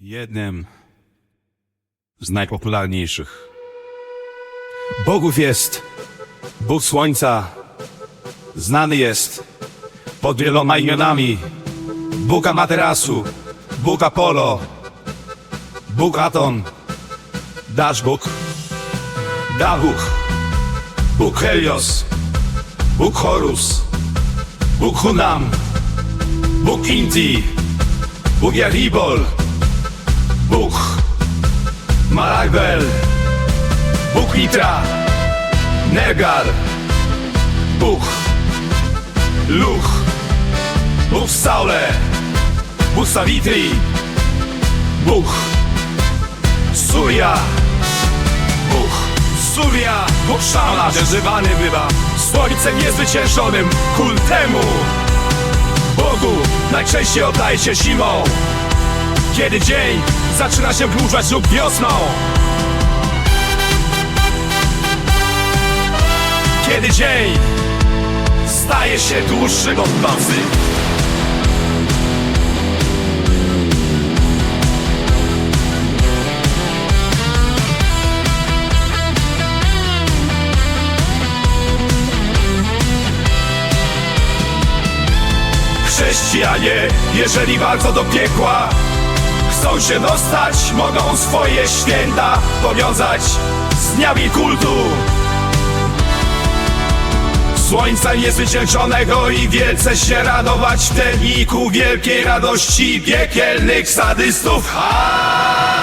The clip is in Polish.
jednym z najpopularniejszych. Bogów jest Bóg Słońca, znany jest pod wieloma imionami. Bóg Amaterasu, Bóg Apollo, Bóg Aton, Dasz Bóg, Dawuk, Bóg Helios, Bóg Horus, Bóg Hunam, Bóg Inti, Bóg Jaribol, Bóg Malakbel, Bóg Mitra, Nergal, Bóg Luch, Bóg Saule, Bóg Savitri, Bóg Surya, Bóg Surya, Bóg Szama, przeżywany bywa Słońcem niezwyciężonym. Kultemu Bogu najczęściej oddaje się zimą Kiedy dzień zaczyna się wydłużać lub wiosną. Kiedy dzień staje się dłuższy od nocy. Chrześcijanie, jeżeli bardzo do piekła Chcą się dostać, mogą swoje święta powiązać z dniami kultu Słońca niezwyciężonego i wielce się radować w terniku wielkiej radości piekielnych sadystów. Ha!